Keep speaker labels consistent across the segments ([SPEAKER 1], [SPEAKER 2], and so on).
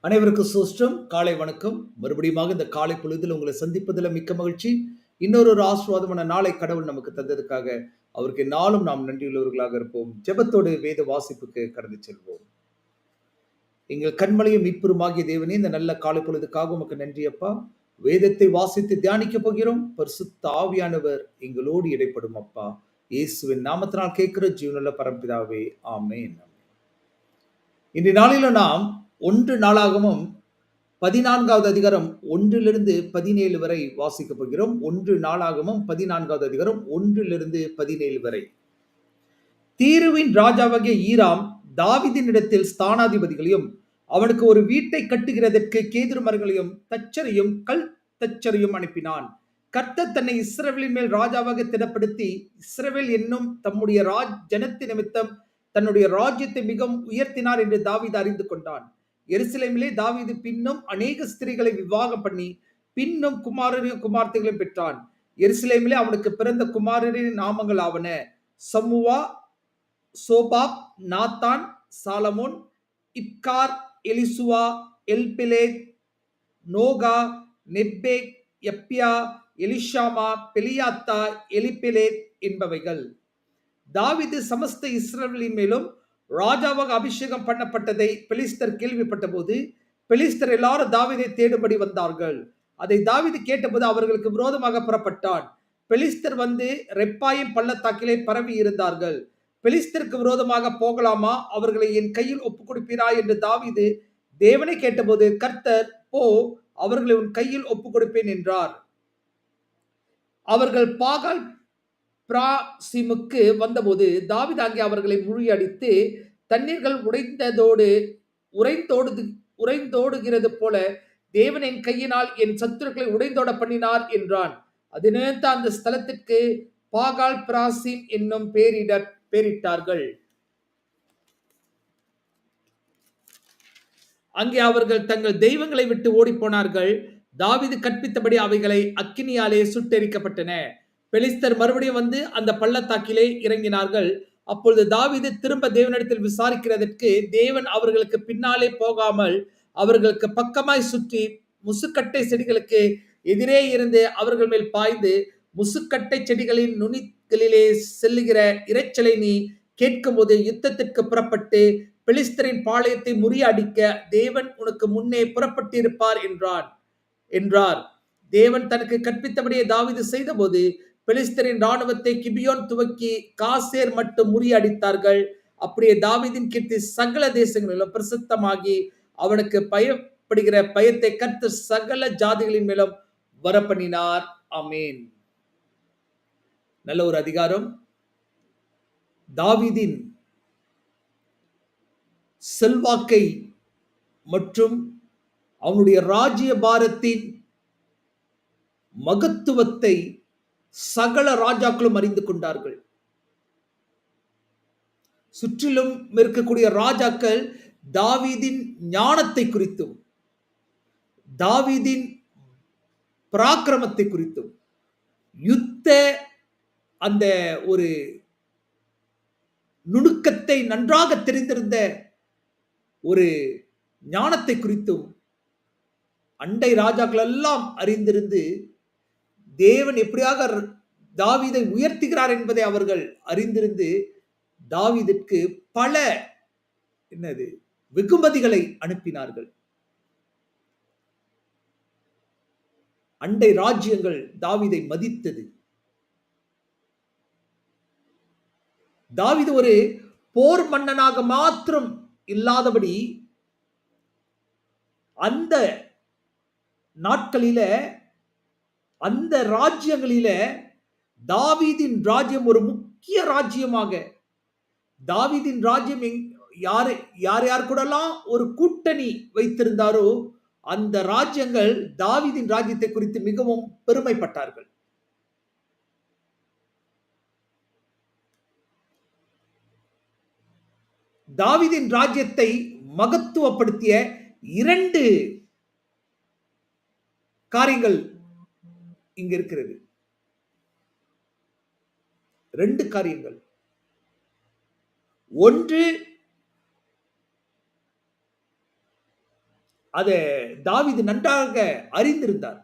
[SPEAKER 1] அனைவருக்கும் சுஷ்டம். காலை வணக்கம். மறுபடியும் இந்த காலை பொழுதில் உங்களை சந்திப்பதில் மிக்க மகிழ்ச்சி. இன்னொரு ஒரு ஆசீர்வாதமான நாளை கடவுள் நமக்கு தந்ததுக்காக அவருக்கு நாளும் நாம் நன்றியுள்ளவர்களாக இருப்போம். ஜெபத்தோடு வேத வாசிப்புக்கு கடந்து செல்வோம். எங்கள் கண்மலையும் மீட்புருமாகிய தேவனே இந்த நல்ல காலை பொழுதுக்காக உமக்கு நன்றி அப்பா. வேதத்தை வாசித்து தியானிக்க போகிறோம். பரிசுத்த ஆவியானவர் எங்களோடு இடைப்படும் அப்பா. இயேசுவின் நாமத்தினால் கேட்கிற ஜீவனுள்ள பரம்பிதாவே. ஆமேன். இன்றைய நாளில நாம் ஒன்று நாளாகமும் பதினான்காவது அதிகாரம் ஒன்றிலிருந்து பதினேழு வரை வாசிக்கப் போகிறோம் ஒன்று நாளாகமும் பதினான்காவது அதிகாரம் ஒன்றிலிருந்து பதினேழு வரை. தீருவின் ராஜாவாகிய ஈராம் தாவிதினிடத்தில் ஸ்தானாதிபதிகளையும் அவனுக்கு ஒரு வீட்டை கட்டுகிறதற்கு கேதுரு மரங்களையும் தச்சரையும் கல் தச்சரையும் அனுப்பினான். கர்த்தர் தன்னை இஸ்ரவேலின் மேல் ராஜாவாக திடப்படுத்தி இஸ்ரவேல் என்னும் தம்முடைய ராஜ் ஜனத்து நிமித்தம் தன்னுடைய ராஜ்யத்தை மிகவும் உயர்த்தினார் என்று தாவித அறிந்து கொண்டான். எருசலேமிலே தாவீது பின்னும் அநேக ஸ்திரீகளை விவாகம் பண்ணி பின்னும் குமாரரையும் குமார்த்தைகளையும் பெற்றான். எருசலேமிலே அவனுக்கு பிறந்த குமாரரின் நாமங்கள் ஆவன. Shammua Shobab Nathan Solomon இப்கார் Elishua Elpalet Nogah Nepheg Japhia Elishama Eliada Eliphelet என்பவைகள். தாவிது சமஸ்த இஸ்ரேலின் மேலும் ராஜாவாக அபிஷேகம் பண்ணப்பட்டதை பெலிஸ்தர் கேள்விப்பட்ட போது பெலிஸ்தர் எல்லாரும் தாவிதை தேடுபடி வந்தார்கள். அதை தாவிது கேட்டபோது அவர்களுக்கு விரோதமாக புறப்பட்டான். பெலிஸ்தர் வந்து ரெப்பாயும் பள்ளத்தாக்கிலே பரவி இருந்தார்கள். பெலிஸ்தருக்கு விரோதமாக போகலாமா? அவர்களை என் கையில் ஒப்புக் கொடுப்பீரா என்று தாவிது தேவனை கேட்டபோது கர்த்தர் போ அவர்களை உன் கையில் ஒப்புக் கொடுப்பேன் என்றார். அவர்கள் பாகால் பிராசிமுக்கு வந்தபோது தாவித் அங்கே அவர்களை முழியடித்து தண்ணீர்கள் உடைந்ததோடு உறைந்தோடு உறைந்தோடுகிறது போல தேவனின் கையினால் என் சத்துருக்களை உடைந்தோட பண்ணினார் என்றான். அது நினைத்த அந்த ஸ்தலத்திற்கு பாகால் பிராசிம் என்னும் பேரிட பேரிட்டார்கள். அங்கே அவர்கள் தங்கள் தெய்வங்களை விட்டு ஓடிப்போனார்கள் தாவிது கற்பித்தபடி அவைகளை அக்கினியாலே சுட்டெரிக்கப்பட்டன. பெலிஸ்தர் மறுபடியும் வந்து அந்த பள்ளத்தாக்கிலே இறங்கினார்கள். அப்பொழுது தாவிது திரும்ப தேவனிடத்தில் விசாரிக்கிறதற்கு தேவன் அவர்களுக்கு பின்னாலே போகாமல் அவர்களுக்கு பக்கமாய் சுற்றி முசுக்கட்டை செடிகளுக்கு எதிரே இருந்து அவர்கள் மேல் பாய்ந்து முசுக்கட்டை செடிகளின் நுனிகளிலே செல்லுகிற இரைச்சலை நீ கேட்கும்போது யுத்தத்திற்கு புறப்பட்டு பெலிஸ்தரின் பாளையத்தை முறியடிக்க தேவன் உனக்கு முன்னே புறப்பட்டிருப்பார் என்றான். என்றார். தேவன் தனக்கு கற்பித்தபடியே தாவிது செய்தபோது பெலிஸ்தரின் ராணுவத்தை கிபியோன் துவக்கி காசேர் மட்டும் முறியடித்தார்கள். அப்படியே தாவிதின் கீர்த்தி சகல தேசங்களிலும் பிரசித்தமாகி அவனுக்கு பயப்படுகிற பயத்தை கற்று சகல ஜாதிகளின் மேலும் வரப்பண்ணினார். அமேன் நல்ல ஒரு அதிகாரம். தாவிதின் செல்வாக்கை மற்றும் அவனுடைய ராஜ்ய பாரத்தின் மகத்துவத்தை சகல ராஜாக்களும் அறிந்து கொண்டார்கள். சுற்றிலும் இருக்கக்கூடிய ராஜாக்கள் தாவீதின் ஞானத்தை குறித்தும் தாவீதின் பராக்கிரமத்தை குறித்தும் யுத்த அந்த ஒரு நுணுக்கத்தை நன்றாக தெரிந்திருந்த ஒரு ஞானத்தை குறித்தும் அண்டை ராஜாக்கள் எல்லாம் அறிந்திருந்து தேவன் எப்படியாக தாவிதை உயர்த்துகிறார் என்பதை அவர்கள் அறிந்திருந்து தாவிதிற்கு பல என்னது வெகுமதிகளை அனுப்பினார்கள். அண்டை ராஜ்யங்கள் தாவிதை மதித்தது. தாவிது ஒரு போர் மன்னனாக மாத்திரம் இல்லாதபடி அந்த நாட்களில அந்த ராஜ்யங்களில தாவீதின் ராஜ்யம் ஒரு முக்கிய ராஜ்யமாக. தாவீதின் ராஜ்யம் எங் யாரு யார் யார் கூடலாம் ஒரு கூட்டணி வைத்திருந்தாரோ அந்த ராஜ்யங்கள் தாவிதின் ராஜ்யத்தை குறித்து மிகவும் பெருமைப்பட்டார்கள். தாவிதின் ராஜ்யத்தை மகத்துவப்படுத்திய இரண்டு காரியங்கள் இங்க இருக்கிறது. ரெண்டு காரியங்கள். ஒன்று அதை தாவிது நன்றாக அறிந்திருந்தார்.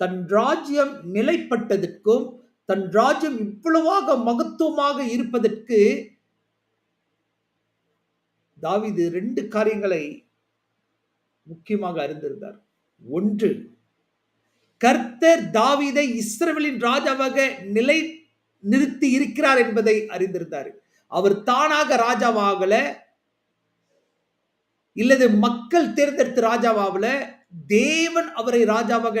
[SPEAKER 1] தன் ராஜ்யம் நிலைப்பட்டதற்கும் தன் ராஜ்யம் இவ்வளவாக மகத்துவமாக இருப்பதற்கு தாவிது ரெண்டு காரியங்களை முக்கியமாக அறிந்திருந்தார். ஒன்று கர்த்தர் தாவீதை இஸ்ரவேலின் ராஜாவாக நிலை நிறுத்தி இருக்கிறார் என்பதை அறிந்திருந்தார். அவர் தானாக ராஜாவாகல இல்லது மக்கள் தேர்ந்தெடுத்த ராஜாவாகல தேவன் அவரை ராஜாவாக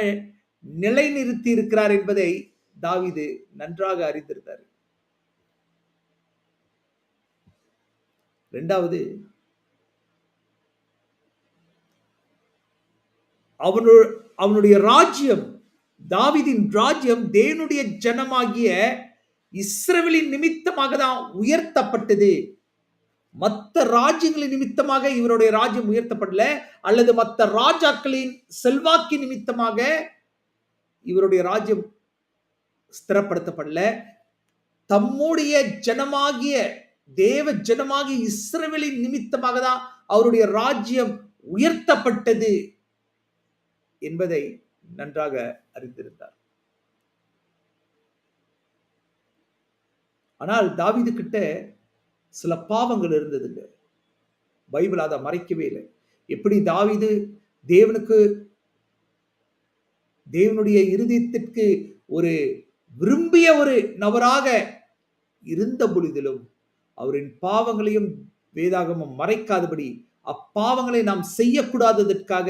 [SPEAKER 1] நிலைநிறுத்தி இருக்கிறார் என்பதை தாவீது நன்றாக அறிந்திருந்தார். இரண்டாவது அவனு அவனுடைய ராஜ்யம் தாவிதின் ராஜ்யம் தேவனுடைய ஜனமாகிய இஸ்ரவேலின் நிமித்தமாக தான் உயர்த்தப்பட்டது. மற்ற ராஜ்யங்களின் நிமித்தமாக இவருடைய ராஜ்யம் உயர்த்தப்படல அல்லது மற்ற ராஜாக்களின் செல்வாக்கி நிமித்தமாக இவருடைய ராஜ்யம் ஸ்திரப்படுத்தப்படல. தம்முடைய ஜனமாகிய தேவ ஜனமாகிய இஸ்ரவேலின் நிமித்தமாக தான் அவருடைய ராஜ்யம் உயர்த்தப்பட்டது. என்பதை நன்றாக அறிந்திருந்தார். ஆனால் தாவிது கிட்ட சில பாவங்கள் இருந்ததுங்க. பைபிள் அதை மறைக்கவே இல்லை. எப்படி தாவிது தேவனுக்கு தேவனுடைய இருதயத்திற்கு ஒரு விரும்பிய ஒரு நபராக இருந்த பொழுதிலும் அவரின் பாவங்களையும் வேதாகமம் மறைக்காதபடி அப்பாவங்களை நாம் செய்யக்கூடாததற்காக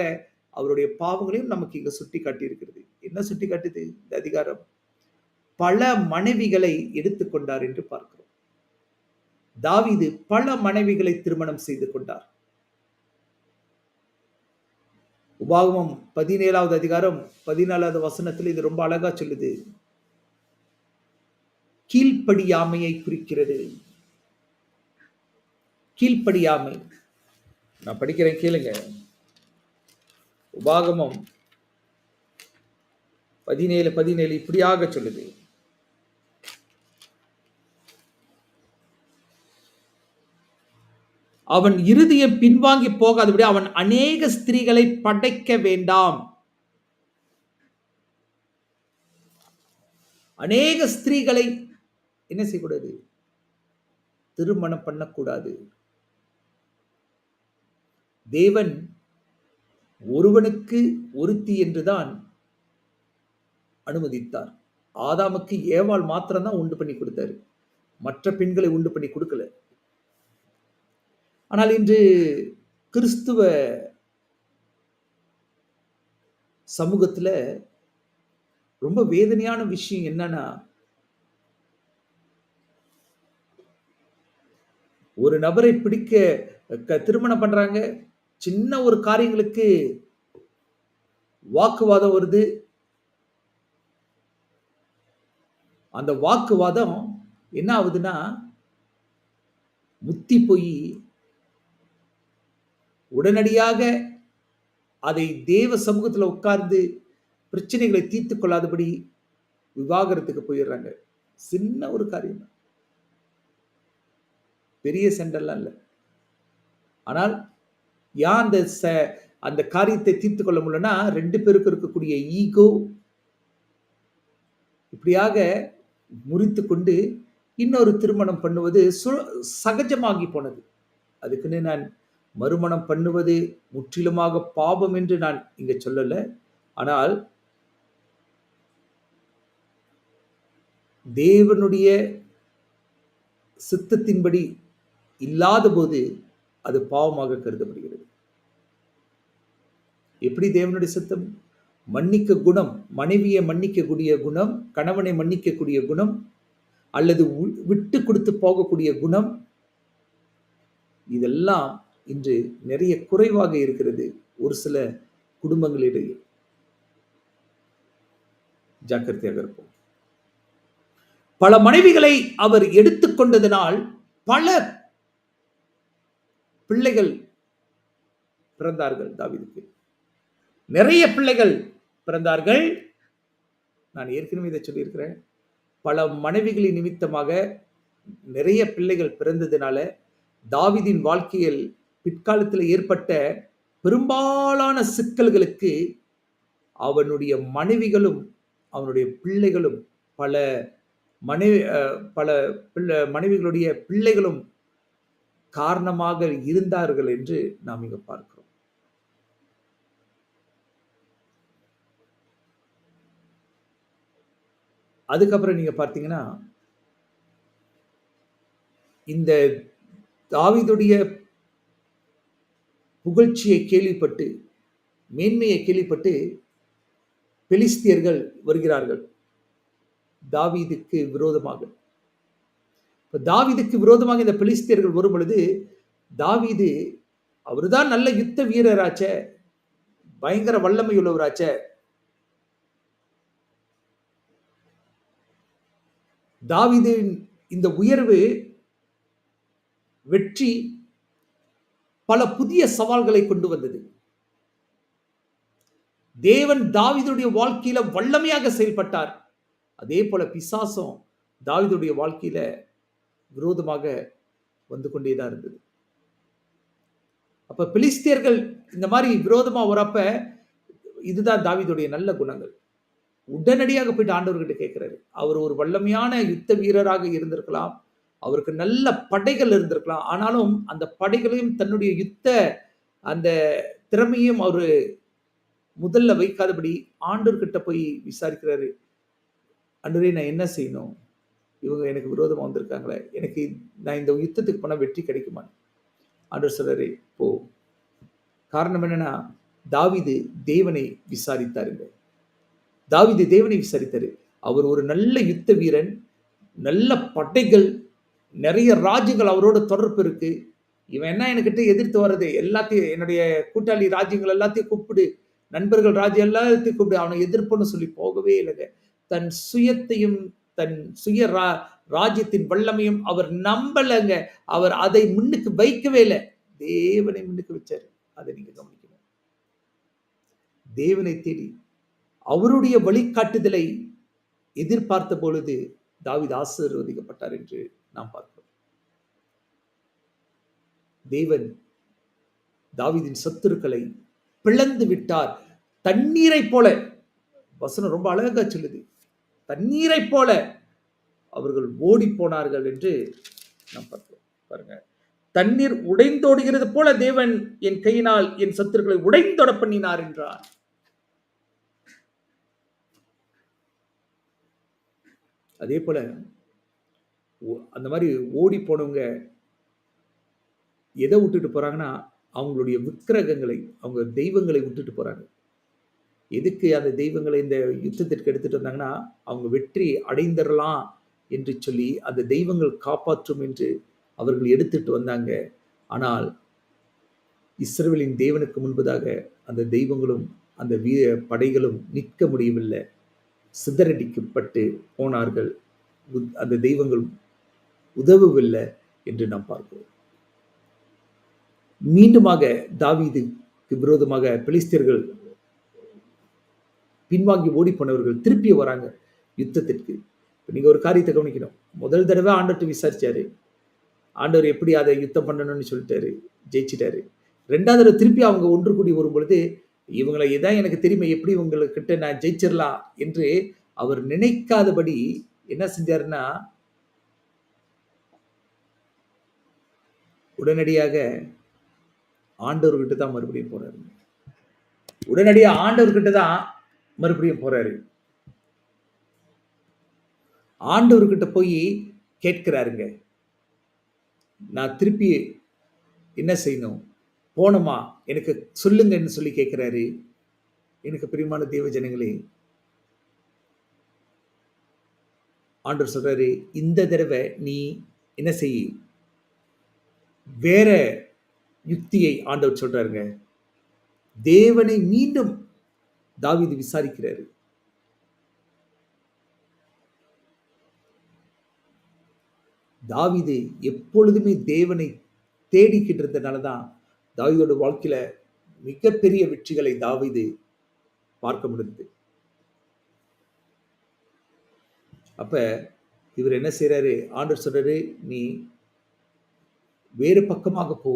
[SPEAKER 1] அவருடைய பாவங்களையும் நமக்கு இங்க சுட்டி காட்டியிருக்கிறது. என்ன சுட்டி காட்டுது? இந்த அதிகாரம். பல மனைவிகளை எடுத்துக்கொண்டார் என்று பார்க்கிறோம். தாவிது பல மனைவிகளை திருமணம் செய்து கொண்டார். உபாகமம் பதினேழாவது அதிகாரம் பதினாலாவது வசனத்தில் இது ரொம்ப அழகா சொல்லுது. கீழ்ப்படியாமையை குறிக்கிறது. கீழ்ப்படியாமை. நான் படிக்கிறேன் கேளுங்க. உபாகமம் பதினேழு பதினேழு இப்படியாக சொல்லுது. அவன் இறுதியை பின்வாங்கி போகாதபடி அவன் அநேக ஸ்திரீகளை படைக்க வேண்டாம். அநேக ஸ்திரீகளை என்ன செய்யக்கூடாது? திருமணம் பண்ணக்கூடாது. தேவன் ஒருவனுக்கு ஒருத்தி என்றுதான் அனுமதித்தார். ஆதாமுக்கு ஏவாள் மாத்திரம்தான் உண்டு பண்ணி கொடுத்தாரு. மற்ற பெண்களை உண்டு பண்ணி கொடுக்கல. ஆனால் இன்று கிறிஸ்துவ சமூகத்தில் ரொம்ப வேதனையான விஷயம் என்னன்னா ஒரு நபரை பிடிக்க க- திருமணம் பண்றாங்க சின்ன ஒரு காரியங்களுக்கு வாக்குவாதம் வருது. அந்த வாக்குவாதம் என்ன ஆகுதுன்னா முத்தி போய் உடனடியாக அதை தேவ சமூகத்தில் உட்கார்ந்து பிரச்சனைகளை தீர்த்து கொள்ளாதபடி விவாகரத்துக்கு போயிடுறாங்க. சின்ன ஒரு காரியம் பெரிய சென்டர்லாம் இல்லை. ஆனால் ஏன் அந்த ச அந்த காரியத்தை தீர்த்து கொள்ள முடியலன்னா ரெண்டு பேருக்கு இருக்கக்கூடிய ஈகோ இப்படியாக முறித்து கொண்டு இன்னொரு திருமணம் பண்ணுவது சு- சகஜமாகி போனது. அதுக்குன்னு நான் மறுமணம் பண்ணுவது முற்றிலுமாக பாவம் என்று நான் இங்கே சொல்லலை. ஆனால் தேவனுடைய சித்தத்தின்படி இல்லாத போது அது பாவமாக கருதப்படுகிறது. எப்படி தேவனுடைய சித்தம்? மன்னிக்க குணம் மனைவியை மன்னிக்கக்கூடிய குணம் கணவனை மன்னிக்கக்கூடிய குணம் அல்லது விட்டு கொடுத்து போகக்கூடிய குணம்? இதெல்லாம் இன்று நிறைய குறைவாக இருக்கிறது ஒரு சில குடும்பங்களிடையே. ஜாக்கிரதையாக இருப்போம். பல மனைவிகளை அவர் எடுத்துக்கொண்டதனால் பல பிள்ளைகள் பிறந்தார்கள் தாவிதுக்கு. நிறைய பிள்ளைகள் பிறந்தார்கள். நான் ஏற்கனவே இதை சொல்லியிருக்கிறேன். பல மனைவிகளின் நிமித்தமாக நிறைய பிள்ளைகள் பிறந்ததுனால தாவிதின் வாழ்க்கையில் பிற்காலத்தில் ஏற்பட்ட பெரும்பாலான சிக்கல்களுக்கு அவனுடைய மனைவிகளும் அவனுடைய பிள்ளைகளும் பல மனைவி பல பிள்ளை மனைவிகளுடைய பிள்ளைகளும் காரணமாக இருந்தார்கள் என்று நாம் இங்கே பார்க்கிறோம். அதுக்கப்புறம் நீங்கள் பார்த்தீங்கன்னா இந்த தாவீதுடைய புகழ்ச்சியை கேள்விப்பட்டு மேன்மையை கேள்விப்பட்டு பெலிஸ்தியர்கள் வருகிறார்கள். தாவீதுக்கு விரோதமாக. இப்போ தாவீதுக்கு விரோதமாக இந்த பெலிஸ்தியர்கள் வரும் பொழுது தாவீது அவர்தான் நல்ல யுத்த வீரராச்ச பயங்கர வல்லமை உள்ளவராச்சே தாவிதின் இந்த உயர்வு வெற்றி பல புதிய சவால்களை கொண்டு வந்தது. தேவன் தாவீதுடைய வாழ்க்கையில வல்லமையாக செயல்பட்டார். அதே போல பிசாசம் தாவிதுடைய வாழ்க்கையில விரோதமாக வந்து கொண்டேதான் இருந்தது. அப்ப பிலிஸ்தியர்கள் இந்த மாதிரி விரோதமா வரப்ப இதுதான் தாவீதுடைய நல்ல குணங்கள். உடனடியாக போயிட்டு ஆண்டவர்கிட்ட கேட்கிறாரு. அவர் ஒரு வல்லமையான யுத்த வீரராக இருந்திருக்கலாம். அவருக்கு நல்ல படைகள் இருந்திருக்கலாம். ஆனாலும் அந்த படைகளையும் தன்னுடைய யுத்த அந்த திறமையும் அவர் முதல்ல வைக்காதபடி ஆண்டோர்கிட்ட போய் விசாரிக்கிறாரு. அன்றே நான் என்ன செய்யணும்? இவங்க எனக்கு விரோதமாக வந்திருக்காங்களே. எனக்கு நான் இந்த யுத்தத்துக்கு போனால் வெற்றி கிடைக்குமா? ஆண்டர் சொல்றாரு போ. காரணம் என்னன்னா தாவீது தேவனை விசாரித்தாருங்க தாவிது தேவனை விசாரித்தாரு. அவர் ஒரு நல்ல யுத்த வீரன் நல்ல படைகள் நிறைய ராஜ்யங்கள் அவரோட தொடர்பு இருக்கு. இவன் என்ன என்கிட்ட எதிர்த்து வர்றது? எல்லாத்தையும் என்னுடைய கூட்டாளி ராஜ்யங்கள் எல்லாத்தையும் கூப்பிடு நண்பர்கள் ராஜ்யம் எல்லாத்தையும் கூப்பிடு அவனை எதிர்ப்புன்னு சொல்லி போகவே இல்லைங்க. தன் சுயத்தையும் தன் சுய ரா ராஜ்யத்தின் வல்லமையும் அவர் நம்பலைங்க. அவர் அதை முன்னுக்கு வைக்கவே இல்லை. தேவனை முன்னுக்கு வச்சாரு. அதை நீங்க கவனிக்கணும். தேவனை தேடி அவருடைய வழிகாட்டுதலை எதிர்பார்த்த பொழுது தாவீது ஆசீர்வதிக்கப்பட்டார் என்று நாம் பார்க்கிறோம். தேவன் தாவிதின் சத்துருக்களை பிளந்து விட்டார். தண்ணீரை போல வசனம் ரொம்ப அழகா சொல்லுது. தண்ணீரை போல அவர்கள் ஓடி போனார்கள் என்று நாம் பார்க்கிறோம். பாருங்க. தண்ணீர் உடைந்தோடுகிறது போல தேவன் என் கையினால் என் சத்துருக்களை உடைந்தோட பண்ணினார் என்றார். அதே போல் ஓ- அந்த மாதிரி ஓடி போனவங்க எதை விட்டுட்டு போகிறாங்கன்னா அவங்களுடைய விக்கிரகங்களை அவங்க தெய்வங்களை விட்டுட்டு போகிறாங்க எதுக்கு அந்த தெய்வங்களை இந்த யுத்தத்திற்கு எடுத்துட்டு வந்தாங்கன்னா அவங்க வெற்றி அடைந்துடலாம் என்று சொல்லி அந்த தெய்வங்கள் காப்பாற்றும் என்று அவர்கள் எடுத்துட்டு வந்தாங்க. ஆனால் இஸ்ரவேலின் தேவனுக்கு முன்பதாக அந்த தெய்வங்களும் அந்த வீர படைகளும் நிற்க முடியவில்லை. சிதறடிக்கப்பட்டு போனார்கள். அந்த தெய்வங்கள் உதவவில்லை என்று நாம் பார்க்கிறோம். மீண்டுமாக தாவீதுக்கு விரோதமாக பெலிஸ்தியர்கள் பின்வாங்கி ஓடி போனவர்கள் திருப்பி வராங்க யுத்தத்திற்கு. இப்ப நீங்க ஒரு காரியத்தை கவனிக்கணும். முதல் தடவை ஆண்டவர்கிட்ட விசாரிச்சாரு. ஆண்டவர் எப்படி அதை யுத்தம் பண்ணணும்னு சொல்லிட்டாரு ஜெயிச்சிட்டாரு. ரெண்டாவது தடவை திருப்பி அவங்க ஒன்று கூடி வரும் பொழுது இவங்களை இதான் எனக்கு தெரியுமே எப்படி இவங்கக்கிட்ட நான் ஜெயிச்சிடலாம் என்று அவர் நினைக்காதபடி என்ன செஞ்சாருன்னா உடனடியாக ஆண்டவர்கிட்ட தான் மறுபடியும் போறாரு. உடனடியாக ஆண்டவர்கிட்ட தான் மறுபடியும் போறாரு. ஆண்டவர்கிட்ட போய் கேட்கிறாருங்க நான் திருப்பி என்ன செய்யணும்? போனோமா எனக்கு சொல்லுங்கன்னு சொல்லி கேட்குறாரு எனக்கு பிரியமான தேவ ஜனங்களே. ஆண்டவர் சொல்கிறாரு இந்த தடவை நீ என்ன செய்? வேற யுக்தியை ஆண்டவர் சொல்கிறாருங்க தேவனை மீண்டும் தாவீது விசாரிக்கிறாரு. தாவிது எப்பொழுதுமே தேவனை தேடிக்கிட்டு இருந்ததுனால தான் தாவீதோட வாழ்க்கையில மிகப்பெரிய வெற்றிகளை தாவீது பார்க்க முடிந்தது. அப்ப இவர் என்ன செய்யறாரு ஆண்டர் சொல்றாரு நீ வேறு பக்கமாக போ.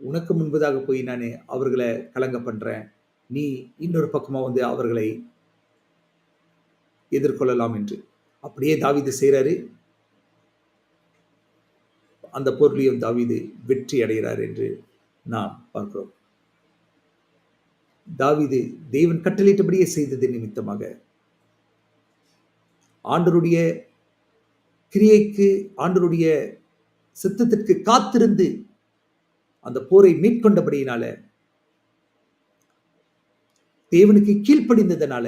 [SPEAKER 1] உனக்கு முன்பதாக போய் நான் அவர்களை கலங்க பண்றேன். நீ இன்னொரு பக்கமா வந்து அவர்களை எதிர்கொள்ளலாம் என்று. அப்படியே தாவீது செய்கிறாரு அந்த பொருளையும் தாவீது வெற்றி அடைகிறார் என்று நாம் பார்க்கிறோம். தாவீது தேவன் கட்டளையிட்டபடியே செய்தது நிமித்தமாக ஆண்டருடைய கிரியைக்கு ஆண்டருடைய சித்தத்திற்கு காத்திருந்து அந்த போரை மேற்கொண்டபடியினால தேவனுக்கு கீழ்ப்படிந்ததனால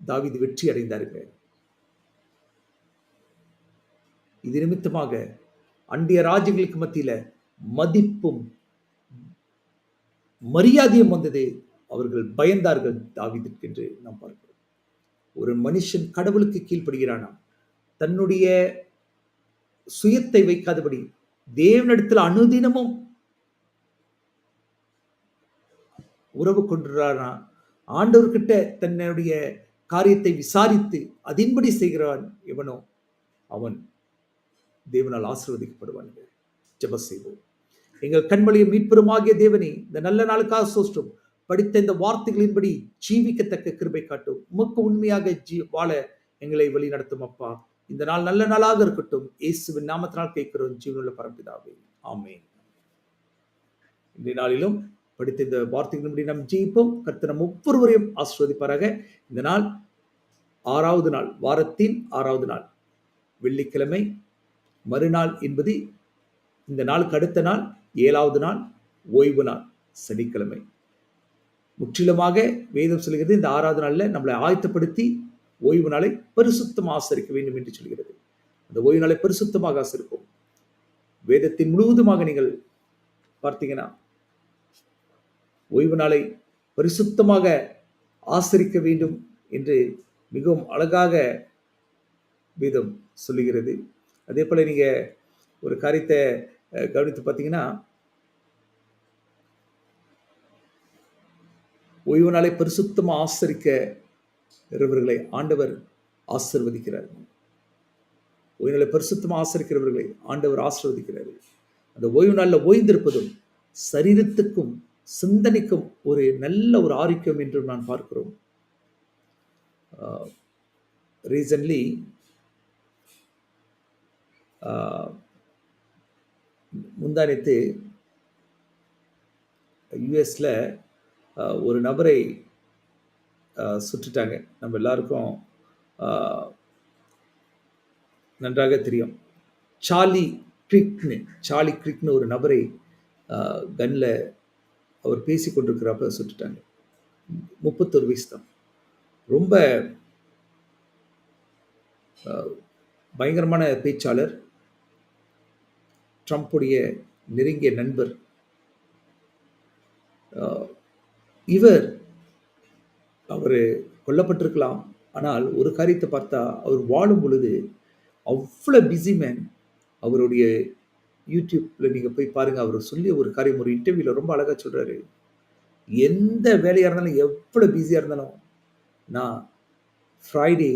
[SPEAKER 1] தாவிது வெற்றி அடைந்தார்கள் இது நிமித்தமாக அண்டிய ராஜ்யங்களுக்கு மத்தியில மதிப்பும் மரியாதையும் வந்தது அவர்கள் பயந்தார்கள் தாவீதுக்கு என்று நாம் பார்க்கிறோம். ஒரு மனுஷன் கடவுளுக்கு கீழ்ப்படுகிறானா தன்னுடைய சுயத்தை வைக்காதபடி தேவனிடத்தில் அனுதினமும் உறவு கொண்டுறானா? ஆண்டவர்கிட்ட தன்னுடைய காரியத்தை விசாரித்து அதின்படி செய்கிறான் எவனோ அவன் தேவனால் ஆசிர்வதிக்கப்படுவான். ஜெப செய்வோம். எங்கள் கண்மொழியை மீட்பெருமாகிய தேவனே இந்த நல்ல நாளுக்காக சோஷ்டம் படித்த இந்த வார்த்தைகளின்படி ஜீவிக்கத்தக்க கிருபை காட்டும். உமக்கு உண்மையாக ஜீ வாழ எங்களை வழி நடத்தும் அப்பா. இந்த நாள் நல்ல நாளாக இருக்கட்டும். இயேசுவின் நாமத்தினால் கேட்கிறோம். ஜீவனுள்ள பரம்பிதாவே. ஆமேன். இன்றைய நாளிலும் படித்த இந்த வார்த்தைகளின்படி நாம் ஜீவிப்போம். கர்த்தர் நம் ஒவ்வொருவரையும் ஆஸ்வதிப்பாராக இந்த நாள் ஆறாவது நாள் வாரத்தின் ஆறாவது நாள். வெள்ளிக்கிழமை மறுநாள் என்பது இந்த நாளுக்கு அடுத்த நாள் ஏழாவது நாள் ஓய்வு நாள் சனிக்கிழமை. முற்றிலுமாக வேதம் சொல்கிறது இந்த ஆறாவது நாளில் நம்மளை ஆயத்தப்படுத்தி ஓய்வு நாளை பரிசுத்தம் ஆசரிக்க வேண்டும் என்று சொல்கிறது. அந்த ஓய்வு நாளை பரிசுத்தமாக ஆசரிப்போம். வேதத்தின் முழுவதுமாக நீங்கள் பார்த்தீங்கன்னா ஓய்வு நாளை பரிசுத்தமாக ஆசரிக்க வேண்டும் என்று மிகவும் அழகாக வேதம் சொல்லுகிறது. அதே போல் நீங்கள் ஒரு காரியத்தை கவனித்து பார்த்தீங்கன்னா ஓய்வு நாளை பரிசுத்தமாக ஆசரிக்க இருக்கிறவர்களை ஆண்டவர் ஆசிர்வதிக்கிறார். ஓய்வு நாளை பரிசுத்தமாக ஆசரிக்கிறவர்களை ஆண்டவர் ஆசிர்வதிக்கிறார். அந்த ஓய்வு நாளில் ஓய்ந்திருப்பதும் சரீரத்துக்கும் சிந்தனைக்கும் ஒரு நல்ல ஒரு ஆரோக்கியம் என்று நான் பார்க்கிறோம். ரீசன்ட்லி முந்தானித்து யுஎஸில் ஒரு நபரை சுட்டுட்டாங்க நம்ம எல்லாருக்கும் நன்றாக தெரியும். சார்லி கிரிக்னு சார்லி கிரிக்னு ஒரு நபரை கன்னில் அவர் பேசி கொண்டிருக்கிறப்ப சுட்டுட்டாங்க முப்பத்தொரு வயசு தான். ரொம்ப ஆஹ், பயங்கரமான பேச்சாளர். ட்ரம்ப்புடைய நெருங்கிய நண்பர். இவர் அவர் கொல்லப்பட்டிருக்கலாம். ஆனால் ஒரு காரியத்தை பார்த்தா அவர் வாழும் பொழுது அவ்வளோ பிஸி மேன் அவருடைய யூடியூப்பில் நீங்கள் போய் பாருங்கள் அவர் சொல்லி ஒரு காரியம் ஒரு இன்டர்வியூவில் ரொம்ப அழகாக சொல்கிறாரு எந்த வேலையாக இருந்தாலும் எவ்வளோ பிஸியாக இருந்தாலும் நான் ஃப்ரைடே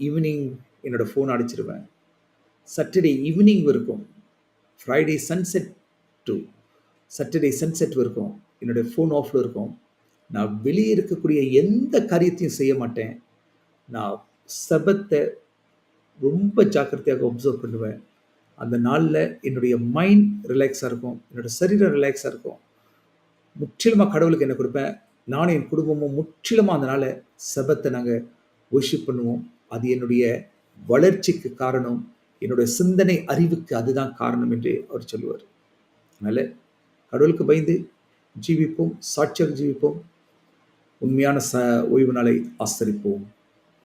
[SPEAKER 1] ஈவினிங் என்னோடய ஃபோன் அடிச்சிருவேன். சாட்டர்டே ஈவினிங் இருக்கும் Friday sunset to Saturday sunset இருக்கும். என்னுடைய ஃபோன் ஆஃபில் இருக்கும். நான் வெளியே இருக்கக்கூடிய எந்த காரியத்தையும் செய்ய மாட்டேன். நான் சபத்தை ரொம்ப ஜாக்கிரதையாக ஒப்சர்வ் பண்ணுவேன். அந்த நாளில் என்னுடைய மைண்ட் ரிலாக்ஸாக இருக்கும். என்னோடய சரீரம் ரிலாக்ஸாக இருக்கும். முற்றிலுமாக கடவுளுக்கு என்ன கொடுப்பேன். நானும் என் குடும்பமும் முற்றிலுமாக அந்த நாளில் சபத்தை நாங்கள் ஒர்ஷிப் பண்ணுவோம். அது என்னுடைய வளர்ச்சிக்கு காரணம். என்னுடைய சிந்தனை அறிவுக்கு அதுதான் காரணம் என்று அவர் சொல்லுவார். அதனால் கடவுளுக்கு பயந்து ஜீவிப்போம் சாட்சியாக ஜீவிப்போம் உண்மையான ச ஓய்வு நாளை ஆசரிப்போம்.